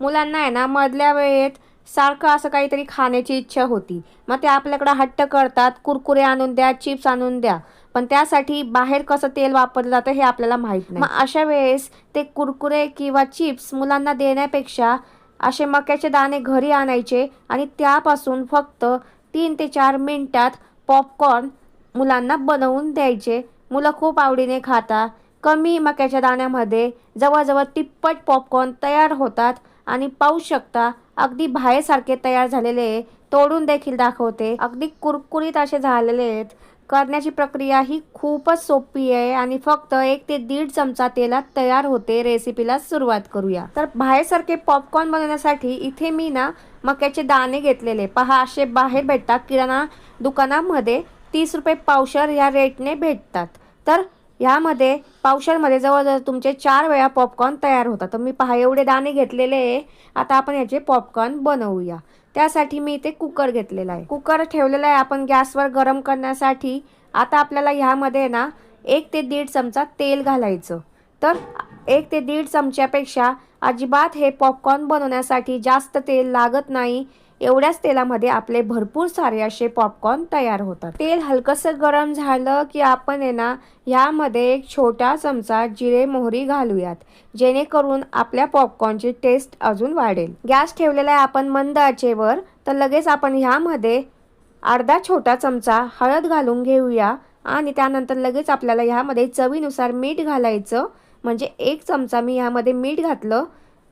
मुलांना आहे ना मधल्या वेळेत सारखं असं काहीतरी खाण्याची इच्छा होती. मग ते आपल्याकडं हट्ट करतात कुरकुरे आणून द्या चिप्स आणून द्या. पण त्यासाठी बाहेर कसं तेल वापरलं जातं हे आपल्याला माहीत नाही. मग अशा वेळेस ते कुरकुरे किंवा चिप्स मुलांना देण्यापेक्षा असे मक्याचे दाणे घरी आणायचे आणि त्यापासून फक्त तीन ते चार मिनिटात पॉपकॉर्न मुलांना बनवून द्यायचे. मुलं खूप आवडीने खाता. कमी मक्याच्या दाण्यामध्ये जवळजवळ तिप्पट पॉपकॉर्न तयार होतात. आणि पाहू शकता अगदी बाहेरसारखे तयार झालेले आहे. तोडून देखील दाखवते. अगदी कुरकुरीत असे झालेले आहेत. करण्याची प्रक्रिया ही खूपच सोपी आहे आणि फक्त एक ते दीड चमचा तेलात तयार होते रेसिपीला सुरुवात करूया. तर बाहेरसारखे पॉपकॉर्न बनवण्यासाठी इथे मी ना मक्याचे दाणे घेतलेले. पहा असे बाहेर भेटतात. किराणा दुकानामध्ये तीस रुपये पावशर या रेटने भेटतात. तर ह्यामध्ये पावशरमध्ये जवळजवळ तुमचे चार वेळा पॉपकॉर्न तयार होतात. तर मी पहा एवढे दाणे घेतलेले आहे. आता आपण याचे पॉपकॉर्न बनवूया. त्यासाठी मी इथे कुकर घेतलेला आहे. कुकर ठेवलेला आहे आपण गॅसवर गरम करण्यासाठी. आता आपल्याला ह्यामध्ये ना एक ते दीड चमचा तेल घालायचं. तर एक ते दीड चमच्यापेक्षा अजिबात हे पॉपकॉर्न बनवण्यासाठी जास्त तेल लागत नाही. एवढ्याच तेलामध्ये आपले भरपूर सारे असे पॉपकॉर्न तयार होतात. तेल हलकंसं गरम झालं की आपण आहे ना ह्यामध्ये एक छोटा चमचा जिरे मोहरी घालूयात. जेणेकरून आपल्या पॉपकॉर्नची टेस्ट अजून वाढेल. गॅस ठेवलेला आहे आपण मंद आचेवर तर लगेच आपण ह्यामध्ये अर्धा छोटा चमचा हळद घालून घेऊया आणि त्यानंतर लगेच आपल्याला ह्यामध्ये चवीनुसार मीठ घालायचं. म्हणजे एक चमचा मी ह्यामध्ये मीठ घातलं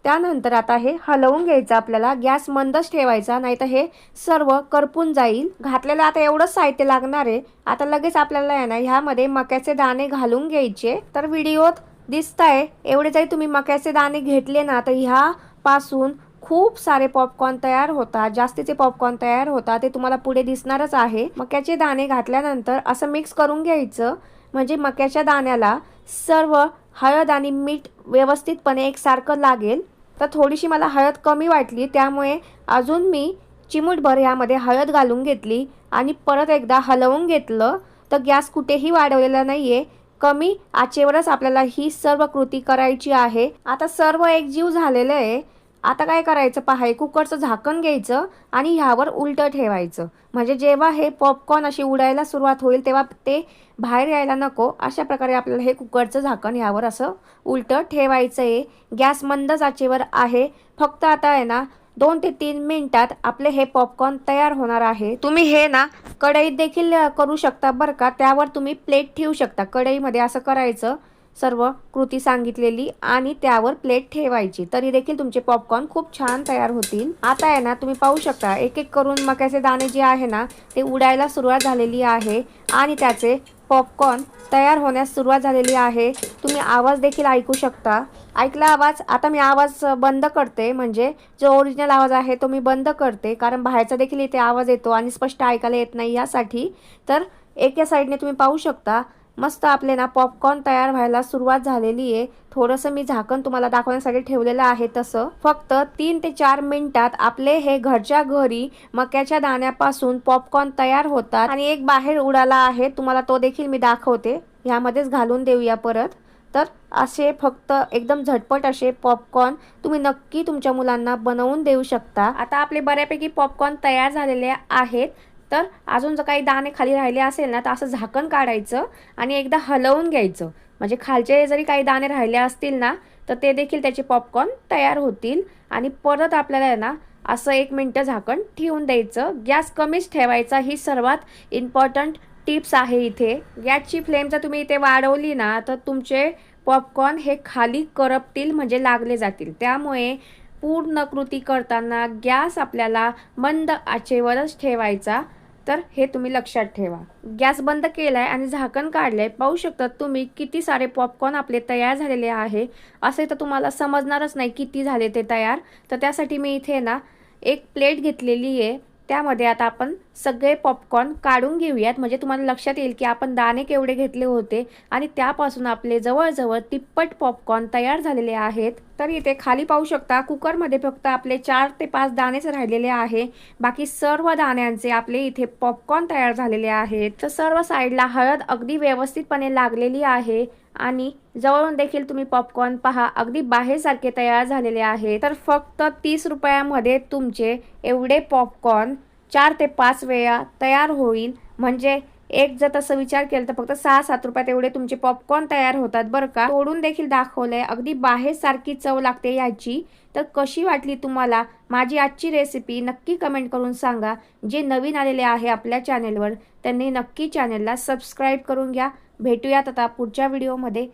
त्यानंतर आता हे हलवून घ्यायचं आपल्याला गॅस मंदच ठेवायचा नाही तर हे सर्व करपून जाईल. घातलेलं आता एवढंच साहित्य लागणार आहे. आता लगेच आपल्याला आहे ना ह्यामध्ये मक्याचे दाणे घालून घ्यायचे. तर व्हिडिओत दिसत आहे एवढे जरी तुम्ही मक्याचे दाणे घेतले ना तर ह्यापासून खूप सारे पॉपकॉर्न तयार होतात. जास्तीचे पॉपकॉर्न तयार होतात ते तुम्हाला पुढे दिसणारच आहे. मक्याचे दाणे घातल्यानंतर असं मिक्स करून घ्यायचं. म्हणजे मक्याच्या दाण्याला सर्व हळद आणि मीठ व्यवस्थितपणे एकसारखं लागेल. तर थोडीशी मला हळद कमी वाटली त्यामुळे अजून मी चिमूटभर ह्यामध्ये हळद घालून घेतली आणि परत एकदा हलवून घेतलं. तर गॅस कुठेही वाढवलेला नाही आहे कमी आचेवरच आपल्याला ही सर्व कृती करायची आहे. आता सर्व एकजीव झालेलं आहे. आता काय करायचं? पहा हे कुकरचं झाकण घ्यायचं आणि ह्यावर उलटं ठेवायचं. म्हणजे जेव्हा हे पॉपकॉर्न अशी उडायला सुरुवात होईल तेव्हा ते बाहेर यायला नको. अशा प्रकारे आपल्याला हे कुकरचं झाकण ह्यावर असं उलटं ठेवायचं आहे गॅस मंद जाचेवर आहे. फक्त आता आहे ना दोन ते तीन मिनिटात आपले हे पॉपकॉर्न तयार होणार आहे. तुम्ही हे ना कढईत देखील करू शकता बरं का? त्यावर तुम्ही प्लेट ठेवू शकता. कढईमध्ये असं करायचं. सर्व कृती सांगितलेली आणि त्यावर प्लेट ठेवायची. तरी देखील तुमचे पॉपकॉर्न खूप छान तयार होतील. आता आहे ना तुम्ही पाहू शकता एक एक करून मक्याचे दाणे जे आहे ना ते उडायला सुरुवात झालेली आहे आणि त्याचे पॉपकॉर्न तयार होण्यास सुरुवात झालेली आहे. तुम्ही आवाज देखील ऐकू शकता. ऐकला आवाज आता मी आवाज बंद करते. म्हणजे जो ओरिजिनल आवाज आहे तो मी बंद करते. कारण बाहेरचा देखील इथे आवाज येतो आणि स्पष्ट ऐकायला येत नाही यासाठी. तर एका साईडने तुम्ही पाहू शकता मस्त आपले ना पॉपकॉर्न तयार व्हायला सुरुवात झालेली आहे. थोडंसं मी झाकण तुम्हाला दाखवण्यासाठी ठेवलेलं आहे तसं. फक्त तीन ते चार मिनिटात आपले हे घरच्या घरी मक्याच्या दाण्यापासून पॉपकॉर्न तयार होतात आणि एक बाहेर उडाला आहे. तुम्हाला तो देखील मी दाखवते. ह्यामध्येच घालून देऊया परत. तर असे फक्त एकदम झटपट असे पॉपकॉर्न तुम्ही नक्की तुमच्या मुलांना बनवून देऊ शकता. आता आपले बऱ्यापैकी पॉपकॉर्न तयार झालेले आहेत. तर अजून जर काही दाणे खाली राहिले असेल ना तर असं झाकण काढायचं आणि एकदा हलवून घ्यायचं. म्हणजे खालचे जरी काही दाणे राहिले असतील ना तर ते देखील त्याचे पॉपकॉर्न तयार होतील आणि परत आपल्याला ना असं एक मिनटं झाकण ठेवून द्यायचं. गॅस कमीच ठेवायचा ही सर्वात इम्पॉर्टंट टिप्स आहे इथे. गॅसची फ्लेम जर तुम्ही इथे वाढवली ना तर तुमचे पॉपकॉर्न हे खाली करपतील म्हणजे लागले जातील. त्यामुळे पूर्ण कृती करताना गॅस आपल्याला मंद आचेवरच ठेवायचा. तर हे तुम्ही लक्षात ठेवा. गॅस बंद केलाय आणि झाकण काढलंय पाहू शकतात तुम्ही किती सारे पॉपकॉर्न आपले तयार झालेले आहे. असे तर तुम्हाला समजणारच नाही किती झाले ते तयार. तर त्यासाठी मी इथे ना एक प्लेट घेतलेली आहे. त्यामध्ये आता आपण सगळे पॉपकॉर्न काढून घेऊयात. म्हणजे तुम्हाला लक्षात येईल की आपण दाणे केवढे घेतले होते आणि त्यापासून आपले जवळजवळ तिप्पट पॉपकॉर्न तयार झालेले आहेत. तर इथे खाली पाहू शकता कुकरमध्ये फक्त आपले चार ते पाच दाणेच राहिलेले आहे. बाकी सर्व दाण्यांचे आपले इथे पॉपकॉर्न तयार झालेले आहेत. तर सर्व साईडला हळद अगदी व्यवस्थितपणे लागलेली आहे. आणि जवळून देखील तुम्ही पॉपकॉर्न पहा. अगदी बाहेरसारखे तयार झालेले आहे तर फक्त तीस रुपयामध्ये तुमचे एवढे पॉपकॉर्न चार ते पाच वेळा तयार होईल. म्हणजे एक जर तसं विचार केला तर फक्त सहा सात रुपयात एवढे तुमचे पॉपकॉर्न तयार होतात बरं का. तोडून देखील दाखवलंय. अगदी बाहेरसारखी चव लागते याची. तर कशी वाटली तुम्हाला माझी आजची रेसिपी नक्की कमेंट करून सांगा. जे नवीन आलेले आहे आपल्या चॅनेलवर त्यांनी नक्की चॅनेलला सबस्क्राईब करून घ्या. भेटूयात आता पुढच्या व्हिडिओमध्ये.